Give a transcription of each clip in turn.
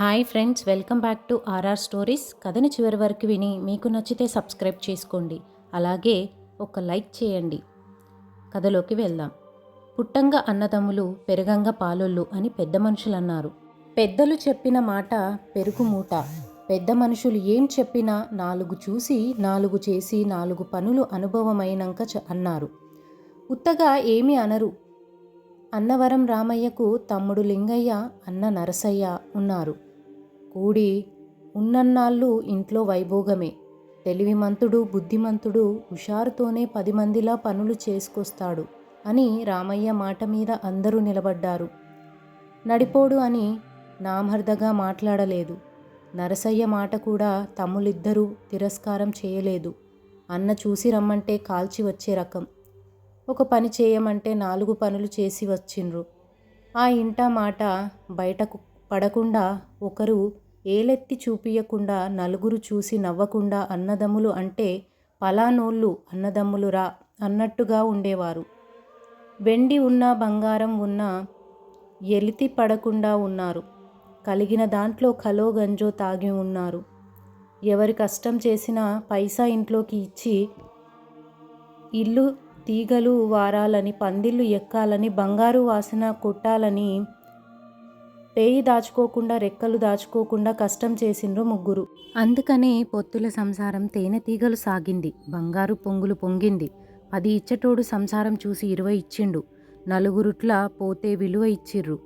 Hi friends welcome back to RR stories. కథని చివరి వరకు విని మీకు నచ్చితే సబ్స్క్రైబ్ చేసుకోండి. అలాగే ఒక లైక్ చేయండి. కథలోకి వెళ్దాం. పుట్టంగా అన్నదమ్ములు పెరగంగా పాలొల్లు అని పెద్ద మనుషులు అన్నారు పెద్దలు చెప్పిన మాట పెరుగు మూట. పెద్ద మనుషులు ఏం చెప్పినా నాలుగు చూసి నాలుగు చేసి నాలుగు పనులు అనుభవమైనాక చ- అన్నారు. ఉత్తగా ఏమీ అనరు. అన్నవరం రామయ్యకు తమ్ముడు లింగయ్య అన్న నరసయ్య ఉన్నారు. కూడి ఉన్నన్నాళ్ళు ఇంట్లో వైభోగమే. తెలివిమంతుడు బుద్ధిమంతుడు హుషారుతోనే పది మందిలా పనులు చేసుకొస్తాడు అని రామయ్య మాట మీద అందరూ నిలబడ్డారు. నడిపోడు అని నామర్దగా మాట్లాడలేదు. నరసయ్య మాట కూడా తమ్ములిద్దరూ తిరస్కారం చేయలేదు. అన్న చూసి రమ్మంటే కాల్చి వచ్చే రకం. ఒక పని చేయమంటే నాలుగు పనులు చేసి వచ్చిండ్రు. ఆ ఇంట మాట బయటకు పడకుండా ఒకరు ఏలెత్తి చూపియకుండా నలుగురు చూసి నవ్వకుండా అన్నదమ్ములు అంటే పలానోళ్ళు అన్నదమ్ములు రా అన్నట్టుగా ఉండేవారు. వెండి ఉన్న బంగారం ఉన్న ఎలితి పడకుండా ఉన్నారు. కలిగిన దాంట్లో కలో గంజో తాగి ఉన్నారు. ఎవరి కష్టం చేసినా పైసా ఇంట్లోకి ఇచ్చి ఇల్లు తీగలు వారాలని పందిళ్ళు ఎక్కాలని బంగారు వాసన కొట్టాలని పేయి దాచుకోకుండా రెక్కలు దాచుకోకుండా కష్టం చేసిండ్రు ముగ్గురు. అందుకనే పొత్తుల సంసారం తేనెతీగలు సాగింది బంగారు పొంగులు పొంగింది. అది ఇచ్చటోడు సంసారం చూసి ఇరవై ఇచ్చిండు. నలుగురుట్ల పోతే విలువ ఇచ్చిర్రు.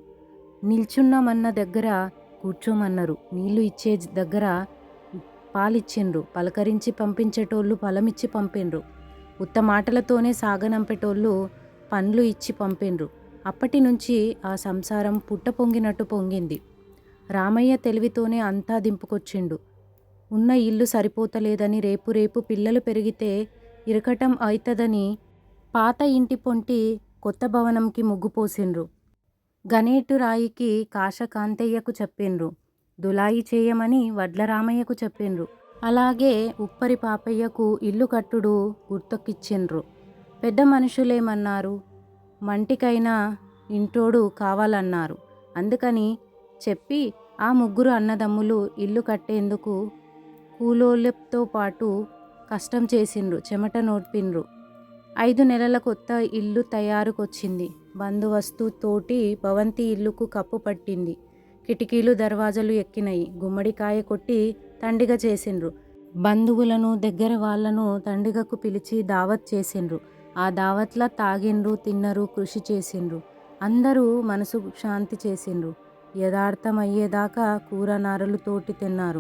నిల్చున్నామన్న దగ్గర కూర్చోమన్నారు. నీళ్ళు ఇచ్చే దగ్గర పాలిచ్చిండ్రు. పలకరించి పంపించేటోళ్ళు ఫలమిచ్చి పంపిండ్రు. ఉత్త మాటలతోనే సాగనంపేటోళ్ళు పండ్లు ఇచ్చి పంపిండ్రు. అప్పటి నుంచి ఆ సంసారం పుట్ట పొంగినట్టు పొంగింది. రామయ్య తెలివితోనే అంతా దింపుకొచ్చిండు. ఉన్న ఇల్లు సరిపోతలేదని రేపు రేపు పిల్లలు పెరిగితే ఇరకటం అవుతుందని పాత ఇంటి పొంటి కొత్త భవనంకి ముగ్గుపోసిండ్రు గణేటు గనేటు రాయికి కాశకాంతయ్యకు చెప్పిండ్రు దులాయి చేయమని వడ్ల రామయ్యకు చెప్పిండ్రు అలాగే ఉప్పరి పాపయ్యకు ఇల్లు కట్టుడు గుర్తొక్కిచ్చిండ్రు. పెద్ద మనుషులేమన్నారు? మంటికైనా ఇంటోడు కావాలన్నారు. అందుకని చెప్పి ఆ ముగ్గురు అన్నదమ్ములు ఇల్లు కట్టేందుకు కూలోళ్ళతో పాటు కష్టం చేసిండ్రు చెమట నోడ్పిండ్రు ఐదు నెలల కొత్త ఇల్లు తయారుకొచ్చింది. బందోబస్తు తోటి భవంతి ఇల్లుకు కప్పు పట్టింది. కిటికీలు దర్వాజలు ఎక్కినాయి. గుమ్మడికాయ కొట్టి తండిగ చేసిండ్రు. బంధువులను దగ్గర వాళ్ళను తండిగకు పిలిచి దావత్ చేసిండ్రు. ఆ దావత్లా తాగిండ్రు తిన్నరు కృషి చేసిండ్రు. అందరూ మనసు శాంతి చేసిండ్రు. యథార్థమయ్యేదాకా కూర నారలు తోటి తిన్నారు.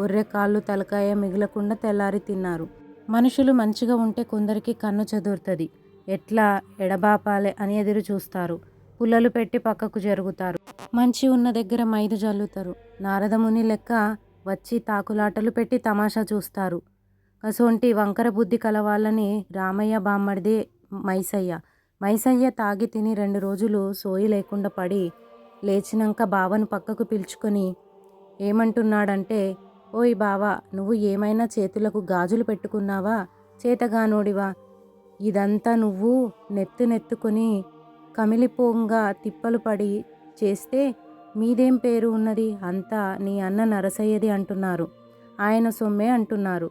గొర్రె కాళ్ళు తలకాయ మిగలకుండా తెల్లారి తిన్నారు. మనుషులు మంచిగా ఉంటే కొందరికి కన్ను చదురుతుంది. ఎట్లా ఎడబాపాలే అని ఎదురు చూస్తారు. పుల్లలు పెట్టి పక్కకు జరుగుతారు. మంచి ఉన్న దగ్గర మైదు జల్లుతారు. నారదముని లెక్క వచ్చి తాకులాటలు పెట్టి తమాషా చూస్తారు. అసొంటి వంకర బుద్ధి కలవాళ్ళని రామయ్య బామ్మడిదే మైసయ్య. మైసయ్య తాగి తిని రెండు రోజులు సోయి లేకుండా పడి లేచినాక బావను పక్కకు పిలుచుకొని ఏమంటున్నాడంటే ఓయ్ బావా నువ్వు ఏమైనా చేతులకు గాజులు పెట్టుకున్నావా? చేతగానోడివా? ఇదంతా నువ్వు నెత్తు నెత్తుకొని కమిలిపోంగా తిప్పలు పడి చేస్తే మీదేం పేరు ఉన్నది? అంతా నీ అన్న నరసయ్యది అంటున్నారు. ఆయన సొమ్మే అంటున్నారు.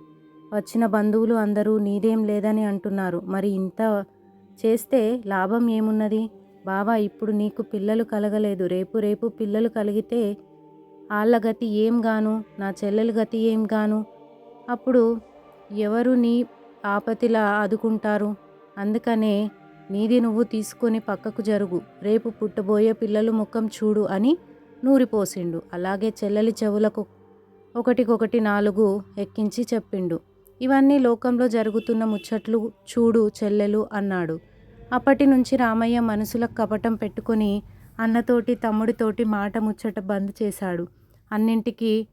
వచ్చిన బంధువులు అందరూ నీదేం లేదని అంటున్నారు. మరి ఇంత చేస్తే లాభం ఏమున్నది? బావా ఇప్పుడు నీకు పిల్లలు కలగలేదు. రేపు రేపు పిల్లలు కలిగితే వాళ్ళ గతి ఏం గాను? నా చెల్లెల గతి ఏం గాను? అప్పుడు ఎవరు నీ ఆపతిలా ఆదుకుంటారు? అందుకనే నీది నువ్వు తీసుకొని పక్కకు జరుగు. రేపు పుట్టబోయే పిల్లలు ముఖం చూడు అని నూరిపోసిండు. అలాగే చెల్లెలి చెవులకు ఒకటికొకటి నాలుగు ఎక్కించి చెప్పిండు. ఇవన్నీ లోకంలో జరుగుతున్న ముచ్చట్లు చూడు చెల్లెలు అన్నాడు. అప్పటి నుంచి రామయ్య మనసులో కపటం పెట్టుకొని అన్నతోటి తమ్ముడితోటి మాట ముచ్చట బంద్ చేశాడు. అన్నింటికి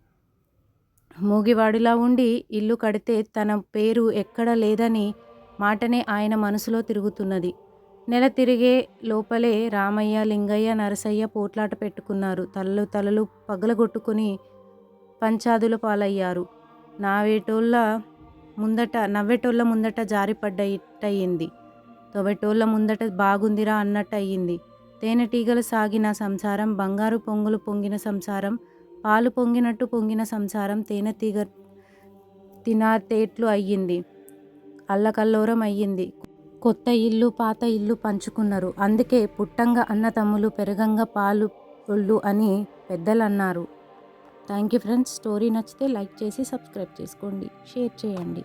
మూగివాడిలా ఉండి ఇల్లు కడితే తన పేరు ఎక్కడ లేదని మాటనే ఆయన మనసులో తిరుగుతున్నది. నెల తిరిగే లోపలే రామయ్య లింగయ్య నరసయ్య పోట్లాట పెట్టుకున్నారు. తలలు తలలు పగలగొట్టుకుని పంచాదుల పాలయ్యారు. నావేటోళ్ళ ముందట నవ్వేటోళ్ళ ముందట జారిపడ్డట్టయింది తొవ్వెటోళ్ళ ముందట బాగుందిరా అన్నట్టు అయ్యింది తేనెటీగలు సాగిన సంసారం బంగారు పొంగులు పొంగిన సంసారం పాలు పొంగినట్టు పొంగిన సంసారం తేనెతీగ తినాతేట్లు అయ్యింది. అల్లకల్లోరం అయ్యింది. కొత్త ఇల్లు పాత ఇల్లు పంచుకున్నారు. అందుకే పుట్టంగా అన్న తమ్ములు పెరగంగా పాలు ఒళ్ళు అని పెద్దలన్నారు. Thank you friends. స్టోరీ నచ్చితే లైక్ చేసి సబ్స్క్రైబ్ చేసుకోండి. షేర్ చేయండి.